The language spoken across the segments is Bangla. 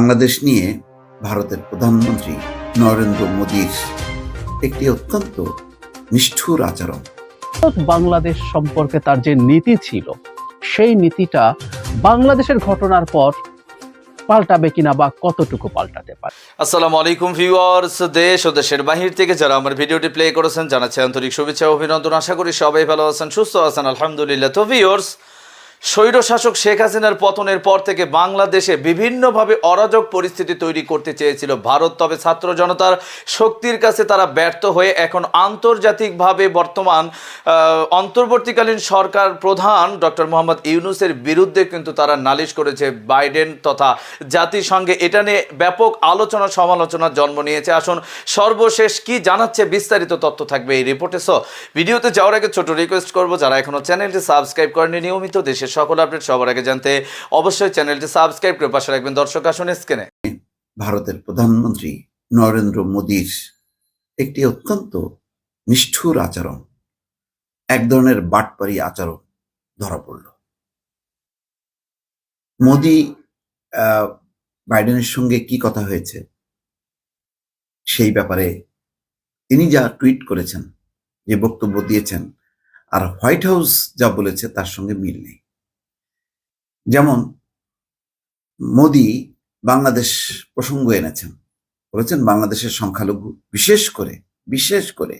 বাংলাদেশ নিয়ে ভারতের প্রধানমন্ত্রী নরেন্দ্র মোদীর একটি অত্যন্ত নিষ্ঠুর আচরণ। বাংলাদেশ সম্পর্কে তার যে নীতি ছিল সেই নীতিটা বাংলাদেশের ঘটনার পর পাল্টাবে কিনা বা কতটুকু পাল্টাতে পারে? আসসালামু আলাইকুম ভিউয়ার্স দেশ ও দেশের বাহির থেকে যারা আমার ভিডিওটি প্লে করেছেন জানাচ্ছি আন্তরিক শুভেচ্ছা অভিনন্দন। আশা করি সবাই ভালো আছেন সুস্থ আছেন আলহামদুলিল্লাহ। তো ভিউয়ার্স স্বৈরশাসক শেখ হাসিনার পতনের পর থেকে বাংলাদেশে বিভিন্নভাবে অরাজক পরিস্থিতি তৈরি করতে চেয়েছিল ভারত। তবে ছাত্র জনতার শক্তির কাছে তারা ব্যর্থ হয়ে এখন আন্তর্জাতিকভাবে বর্তমান অন্তর্বর্তীকালীন সরকার প্রধান ডক্টর মোহাম্মদ ইউনুসের বিরুদ্ধে কিন্তু তারা নালিশ করেছে বাইডেন তথা জাতিসংঘে। এটা নিয়ে ব্যাপক আলোচনা সমালোচনার জন্ম নিয়েছে। আসুন সর্বশেষ কি জানাচ্ছে বিস্তারিত তথ্য থাকবে এই রিপোর্টে। সো ভিডিওতে যাওয়ার আগে ছোট রিকোয়েস্ট করব, যারা এখনও চ্যানেলটি সাবস্ক্রাইব করেনি নিয়মিত দেশের সকল আপডেট সবার আগে জানতে অবশ্যই চ্যানেলটি সাবস্ক্রাইব করে পাশে রাখবেন। দর্শক আসুন স্ক্রিনে। ভারতের প্রধানমন্ত্রী নরেন্দ্র মোদীর একটি অত্যন্ত নিষ্ঠুর আচরণ, এক ধরনের বাটপারি আচরণ ধরা পড়ল। মোদী বাইডেনের সঙ্গে কি কথা হয়েছে সেই ব্যাপারে তিনি যা টুইট করেছেন, যে বক্তব্য দিয়েছেন আর হোয়াইট হাউস যা বলেছে তার সঙ্গে মিল নেই। যেমন মোদী বাংলাদেশ প্রসঙ্গ এনেছেন। বলেছেন বাংলাদেশের সংখ্যালঘু, বিশেষ করে বিশেষ করে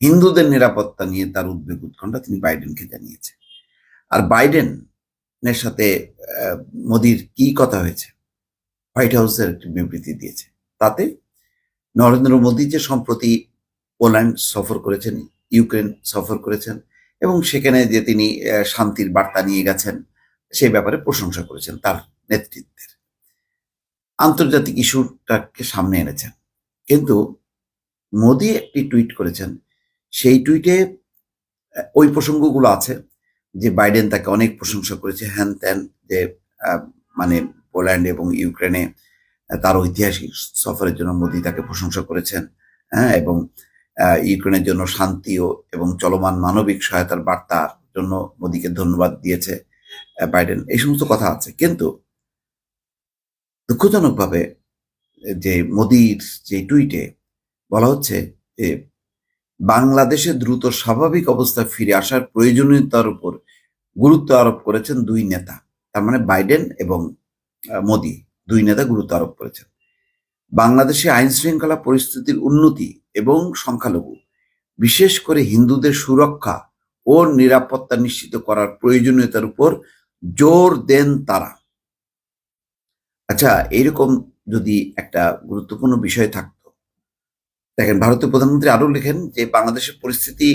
হিন্দুদের নিরাপত্তা নিয়ে তার উদ্বেগ উৎকণ্ঠা তিনি বাইডেনকে জানিয়েছেন। আর বাইডেনের সাথে মোদির কি কথা হয়েছে? হোয়াইট হাউসের একটি বিবৃতি দিয়েছে। তাতে নরেন্দ্র মোদী যে সম্প্রতি পোল্যান্ড সফর করেছেন, ইউক্রেন সফর করেছেন এবং সেখানে যে তিনি শান্তির বার্তা নিয়ে গেছেন সেই ব্যাপারে প্রশংসা করেছেন তার নেতৃত্বের। আন্তর্জাতিক ইস্যুটাকে সামনে এনেছেন। কিন্তু মোদি একটি টুইট করেছেন, সেই টুইটে ওই প্রসঙ্গগুলো আছে যে বাইডেন তাকে অনেক প্রশংসা করেছে, হ্যান ত্যান যে মানে পোল্যান্ড এবং ইউক্রেনে তার ঐতিহাসিক সফরের জন্য মোদি তাকে প্রশংসা করেছেন হ্যাঁ এবং ইউক্রেনের জন্য শান্তি ও, এবং চলমান মানবিক সহায়তার বার্তার জন্য মোদিকে ধন্যবাদ দিয়েছে। বাইডেন এই সমস্ত কথা আছে। কিন্তু দুঃখজনকভাবে যে মোদির যে টুইটে বলা হচ্ছে যে বাংলাদেশে দ্রুত স্বাভাবিক অবস্থায় ফিরে আসার প্রয়োজনীয়তার উপর গুরুত্ব আরোপ করেছেন দুই নেতা। তার মানে বাইডেন এবং মোদি দুই নেতা গুরুত্ব আরোপ করেছেন। বাংলাদেশে আইন শৃঙ্খলা পরিস্থিতির উন্নতি এবং সংখ্যালঘু, বিশেষ করে হিন্দুদের সুরক্ষা ও নিরাপত্তা নিশ্চিত করার প্রয়োজনীয়তার উপর জোর দেন তারা। আচ্ছা এইরকম যদি একটা গুরুত্বপূর্ণ বিষয় থাকতো। দেখেন, ভারতের প্রধানমন্ত্রী আরও লেখেন যে, বাংলাদেশের পরিস্থিতি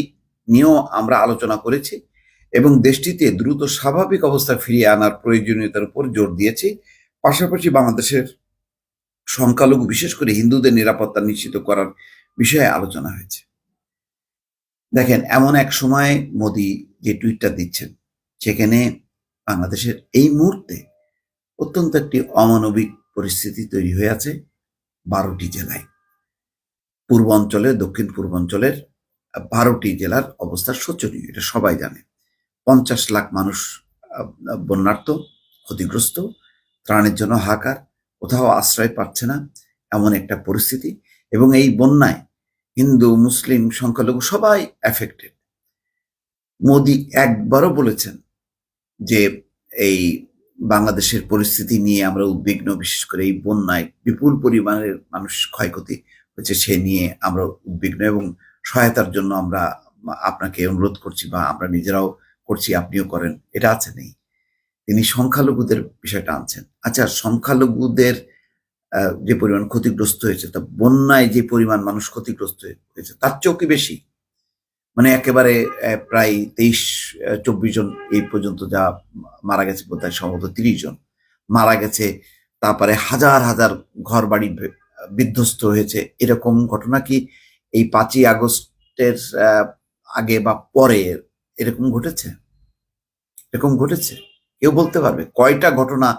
নিয়েও আমরা আলোচনা করেছি এবং দেশটিতে দ্রুত স্বাভাবিক অবস্থা ফিরিয়ে আনার প্রয়োজনীয়তার উপর জোর দিয়েছি। পাশাপাশি বাংলাদেশের সংখ্যালঘু, বিশেষ করে হিন্দুদের নিরাপত্তা নিশ্চিত করার বিষয়ে আলোচনা হয়েছে। দেখেন, এমন এক সময় মোদি যে টুইটটা দিচ্ছেন, সেখানে বাংলাদেশের এই মুহূর্তে অত্যন্ত একটি অমানবিক পরিস্থিতি তৈরি হয়ে আছে বারোটি জেলায়। পূর্বাঞ্চলে দক্ষিণ পূর্বাঞ্চলের বারোটি জেলার অবস্থা শোচনীয় এটা সবাই জানে। পঞ্চাশ লাখ মানুষ আহ, বন্যার্ত ক্ষতিগ্রস্ত ত্রাণের জন্য হাহাকার কোথাও আশ্রয় পাচ্ছে না এমন একটা পরিস্থিতি। এবং এই বন্যায় হিন্দু মুসলিম সংখ্যালঘু সবাই অ্যাফেক্টেড মোদি একবারও বলেছেন যে এই বাংলাদেশের পরিস্থিতি নিয়ে আমরা উদ্বিগ্ন, বিশেষ করে এই বন্যায় বিপুল পরিমাণের মানুষ ক্ষয়ক্ষতি হয়েছে, সে নিয়ে আমরা উদ্বিগ্ন এবং সহায়তার জন্য আমরা আপনাকে অনুরোধ করছি বা আমরা নিজেরাও করছি, আপনিও করেন, এটা আছে নেই। তিনি সংখ্যালঘুদের বিষয়টা আনছেন। আচ্ছা সংখ্যালঘুদের যে পরিমাণ ক্ষতিগ্রস্ত হয়েছে, তা বন্যায় যে পরিমাণ মানুষ ক্ষতিগ্রস্ত হয়েছে, তার চেয়েও কি বেশি? মানে একেবারে প্রায় তেইশ চব্বিশ জন এই পর্যন্ত যা মারা গেছে, বোধহয় সম্ভবত তিরিশ জন মারা গেছে। তারপরে হাজার হাজার ঘর বাড়ি বিধ্বস্ত হয়েছে। এরকম ঘটনা কি এই পাঁচই আগস্টের আগে বা পরে এরকম ঘটেছে? এরকম ঘটেছে? কেউ বলতে পারবে? কয়টা ঘটনা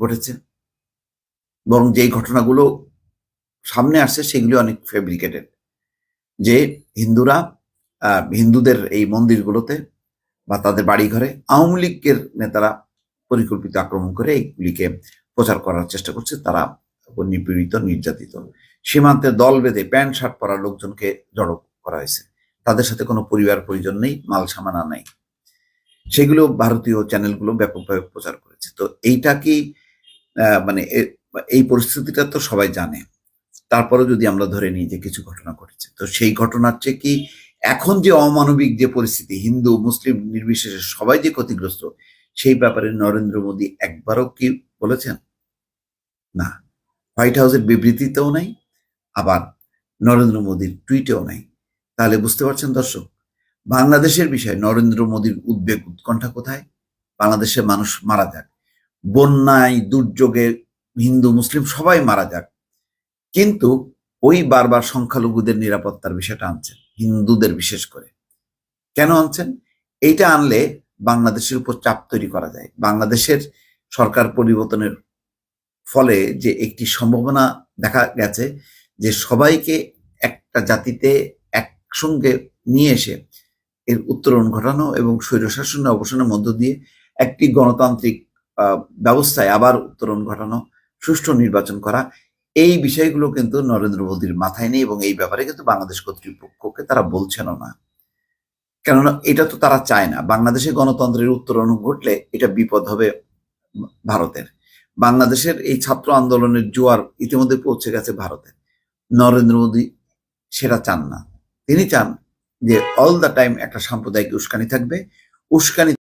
ঘটেছে? বরং যেই ঘটনাগুলো সামনে আসছে, সেগুলি অনেক ফেব্রিকেটেড যে হিন্দুরা হিন্দুদের এই মন্দিরগুলোতে বা তাদের বাড়ি ঘরে আওয়ামী লীগের নেতারা পরিকল্পিত আক্রমণ করে এইগুলিকে প্রচার করার চেষ্টা করছে, তারা নিপীড়িত, নির্যাতিত। সীমান্তে দল বেঁধে প্যান্ট, শার্ট পরা লোকজনকে জড়ো করা হয়েছে। তাদের সাথে কোনো পরিবার পরিজন নেই, মাল সামানা নাই। সেগুলো ভারতীয় চ্যানেলগুলো ব্যাপকভাবে প্রচার করেছে। তো এইটা কি মানে এই পরিস্থিতিটা তো সবাই জানে। তারপরে যদি আমরা ধরে নিই যে কিছু ঘটনা ঘটেছে, তো সেই ঘটনার চেয়ে কি এখন যে অমানবিক যে পরিস্থিতি, হিন্দু, মুসলিম নির্বিশেষে সবাই যে ক্ষতিগ্রস্ত, সেই ব্যাপারে নরেন্দ্র মোদী একবারও কি বলেছেন? না। হোয়াইট হাউসের বিবৃতিতেও নাই, আবার নরেন্দ্র মোদীর টুইটেও নাই। তাহলে বুঝতে পারছেন দর্শক, বাংলাদেশের বিষয়ে নরেন্দ্র মোদীর উদ্বেগ উৎকণ্ঠা কোথায়? বাংলাদেশের মানুষ মারা যাক। বন্যায়, দুর্যোগে হিন্দু, মুসলিম সবাই মারা যাক। কিন্তু ওই বারবার সংখ্যালঘুদের নিরাপত্তার বিষয়টা আনছেন। হিন্দুদের বিশেষ করে। কেন আনছেন? এইটা আনলে বাংলাদেশের উপর চাপ তৈরি করা যায়। বাংলাদেশের সরকার পরিবর্তনের ফলে যে একটি সম্ভাবনা দেখা গেছে যে সবাইকে একটা জাতিতে একসঙ্গে নিয়ে এসে এর উত্তরণ ঘটানো এবং স্বৈরশাসনের অবসানের মধ্য দিয়ে একটি গণতান্ত্রিক ব্যবস্থায় আবার উত্তরণ ঘটানো, সুষ্ঠু নির্বাচন করা এই বিষয়গুলো কিন্তু নরেন্দ্র মোদীর মাথায় নেই এবং এই ব্যাপারে কিন্তু বাংলাদেশ কর্তৃপক্ষকে তারা বলছেনও না। কেননা এটা তো তারা চায় না। বাংলাদেশে গণতন্ত্রের উত্তরণ ঘটলে এটা বিপদ হবে ভারতের। বাংলাদেশের এই ছাত্র আন্দোলনের জোয়ার ইতিমধ্যে পৌঁছে গেছে ভারতে নরেন্দ্র মোদী সেটা চান না। তিনি চান যে অল দ্য টাইম একটা সাম্প্রদায়িক উস্কানি থাকবে। উস্কানি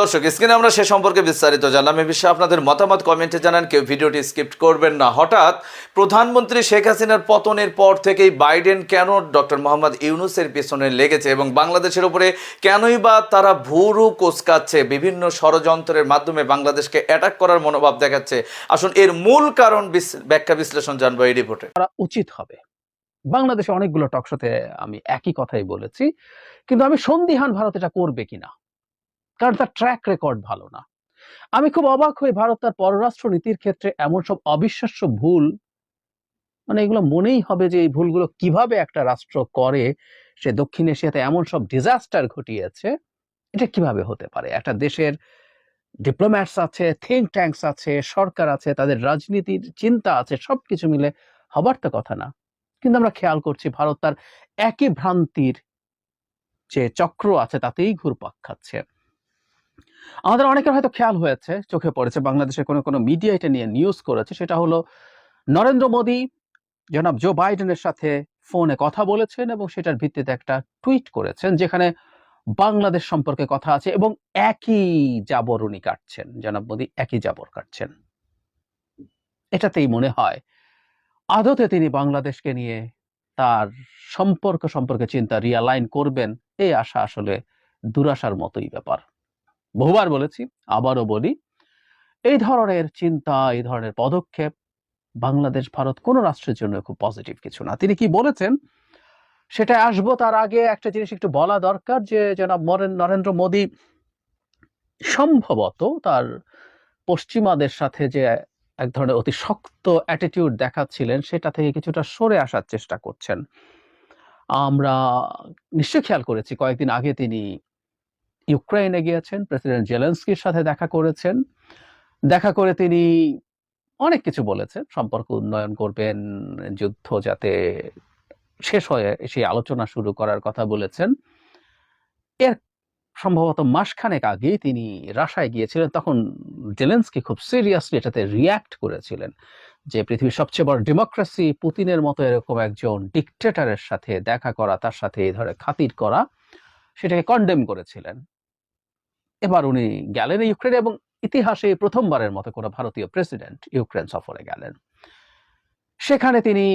দর্শক স্ক্রিনে আমরা সে সম্পর্কে বিস্তারিত জানলাম। এ বিষয়ে আপনাদের মতামত কমেন্টে জানান। কেউ ভিডিওটি স্কিপ করবেন না। হঠাৎ প্রধানমন্ত্রী শেখ হাসিনার পতনের পর থেকেই বাইডেন কেন ডক্টর মোহাম্মদ ইউনুসের পেছনে লেগেছে এবং বাংলাদেশের উপরে কেনই বা তারা ভুরু কোসকাচ্ছে, বিভিন্ন ষড়যন্ত্রের মাধ্যমে বাংলাদেশকে অ্যাটাক করার মনোভাব দেখাচ্ছে? আসুন, এর মূল কারণ ব্যাখ্যা বিশ্লেষণ জানব এই রিপোর্টে উচিত হবে। বাংলাদেশে অনেকগুলো টকশোতে আমি একই কথাই বলেছি, কিন্তু আমি সন্দিহান ভারত এটা করবে কিনা? কারণ তার ট্র্যাক রেকর্ড ভালো না। আমি খুব অবাক হই ভারত তার পররাষ্ট্র নীতির ক্ষেত্রে এমন সব অবিশ্বাস্য ভুল মানে এগুলো মনেই হবে যে এই ভুলগুলো কীভাবে একটা রাষ্ট্র করে, সে দক্ষিণ এশিয়াতে এমন সব ডিজাস্টার ঘটিয়েছে, এটা কীভাবে হতে পারে? একটা দেশের ডিপ্লোম্যাটস আছে থিঙ্ক ট্যাঙ্কস আছে, সরকার আছে, তাদের রাজনীতির চিন্তা আছে সব কিছু মিলে হবার তো কথা না। কিন্তু আমরা খেয়াল করছি ভারত তার একই ভ্রান্তির যে চক্র আছে, তাতেই ঘুরপাক খাচ্ছে। আমাদের অনেকের হয়তো খেয়াল হয়েছে, চোখে পড়েছে, বাংলাদেশের কোনো কোনো মিডিয়া এটা নিয়ে নিউজ করেছে, সেটা হলো নরেন্দ্র মোদী জনাব জো বাইডেনের সাথে ফোনে কথা বলেছেন এবং সেটার ভিত্তিতে একটা টুইট করেছেন, যেখানে বাংলাদেশ সম্পর্কে কথা আছে এবং একই জাবর উনি কাটছেন, জনাব মোদী একই জাবর কাটছেন। এটাতেই মনে হয়, আদতে তিনি বাংলাদেশকে নিয়ে তার সম্পর্ক সম্পর্কে চিন্তা রিয়ালাইন করবেন, এই আশা আসলে দুরাশার মতোই ব্যাপার। বহুবার বলেছি, আবারও বলি, এই ধরনের চিন্তা, এই ধরনের পদক্ষেপ বাংলাদেশ, ভারত কোনো রাষ্ট্রের জন্য খুব পজিটিভ কিছু না। তিনি কি বলেছেন? সেটা আসব তার আগে একটা জিনিস একটু বলা দরকার যে মরেন- নরেন্দ্র মোদী সম্ভবত তার পশ্চিমাদের সাথে যে এক ধরনের অতি শক্ত অ্যাটিটিউড দেখাচ্ছিলেন, সেটা থেকে কিছুটা সরে আসার চেষ্টা করছেন। আমরা নিশ্চয় খেয়াল করেছি, কয়েকদিন আগে তিনি ইউক্রেনে গিয়েছেন, প্রেসিডেন্ট জেলেন্সকির সাথে দেখা করেছেন। দেখা করে তিনি অনেক কিছু বলেছেন, সম্পর্ক উন্নয়ন করবেন, যুদ্ধ যাতে শেষ হয়ে সেই আলোচনা শুরু করার কথা বলেছেন। এর সম্ভবত মাসখানেক আগে তিনি রাশায় গিয়েছিলেন, তখন জেলেন্সকি খুব সিরিয়াসলি এটাতে রিয়্যাক্ট করেছিলেন যে পৃথিবীর সবচেয়ে বড় ডেমোক্রেসি পুতিনের মতো এরকম একজন ডিকটেটরের সাথে দেখা করা, তার সাথে এই ধরনের খাতির করা, সেটাকে কন্ডেম করেছিলেন। এবার উনি গেলেন ইউক্রেন এবং ইতিহাসে প্রথমবারের মতো কোনো ভারতীয় প্রেসিডেন্ট ইউক্রেন সফরে গেলেন। সেখানে তিনি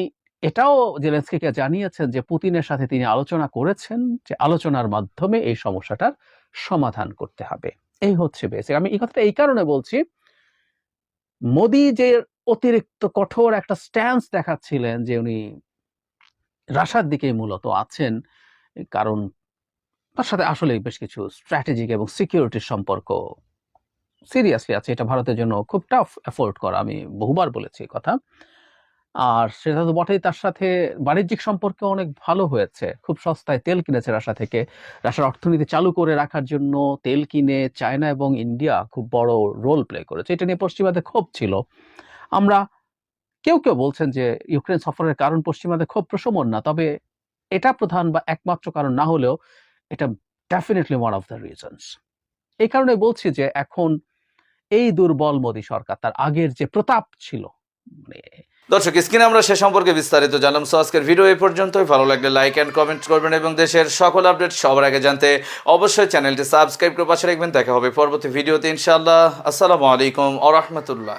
এটাও জেলেন্সকিকে জানিয়েছেন যে পুতিনের সাথে তিনি আলোচনা করেছেন যে আলোচনার মাধ্যমে এই সমস্যাটার সমাধান করতে হবে। এই হচ্ছে বেসিক আমি এই কথাটা এই কারণে বলছি, মোদি যে অতিরিক্ত কঠোর একটা স্ট্যান্স দেখাচ্ছিলেন যে উনি রাশার দিকে মূলত আছেন, কারণ তার সাথে আসলে বেশ কিছু স্ট্র্যাটেজিক এবং সিকিউরিটির সম্পর্ক। সিরিয়াসলি আছে এটা ভারতের জন্য খুব টাফ এফোর্ড করা, আমি বহুবার বলেছি কথা। আর সেটা তো বটেই, তার সাথে বাণিজ্যিক সম্পর্ক অনেক ভালো হয়েছে। খুব সস্তায় তেল কিনেছে রাশা থেকে। রাশার অর্থনীতি চালু করে রাখার জন্য তেল কিনে চায়না এবং ইন্ডিয়া খুব বড় রোল প্লে করেছে। এটা নিয়ে পশ্চিমাদের ক্ষোভ ছিল। আমরা, কেউ কেউ বলছেন যে ইউক্রেন সফরের কারণ পশ্চিমাদের খুব প্রশমন না, তবে এটা প্রধান বা একমাত্র কারণ না হলেও এটা definitely one of the reasons এই কারণে বলছি যে এখন এই দুর্বল মোদী সরকার, তার আগের যে প্রতাপ ছিল মানে দর্শক, স্ক্রিনে আমরা সে সম্পর্কে বিস্তারিত জানলাম। সো আজকের ভিডিও এই পর্যন্তই। ভালো লাগলে লাইক অ্যান্ড কমেন্ট করবেন এবং দেশের সকল আপডেট সবার আগে জানতে অবশ্যই চ্যানেলটি সাবস্ক্রাইব করে পাশে রাখবেন। দেখা হবে পরবর্তী ভিডিওতে ইনশাআল্লাহ। আসসালামু আলাইকুম আ রহমতুল্লাহ।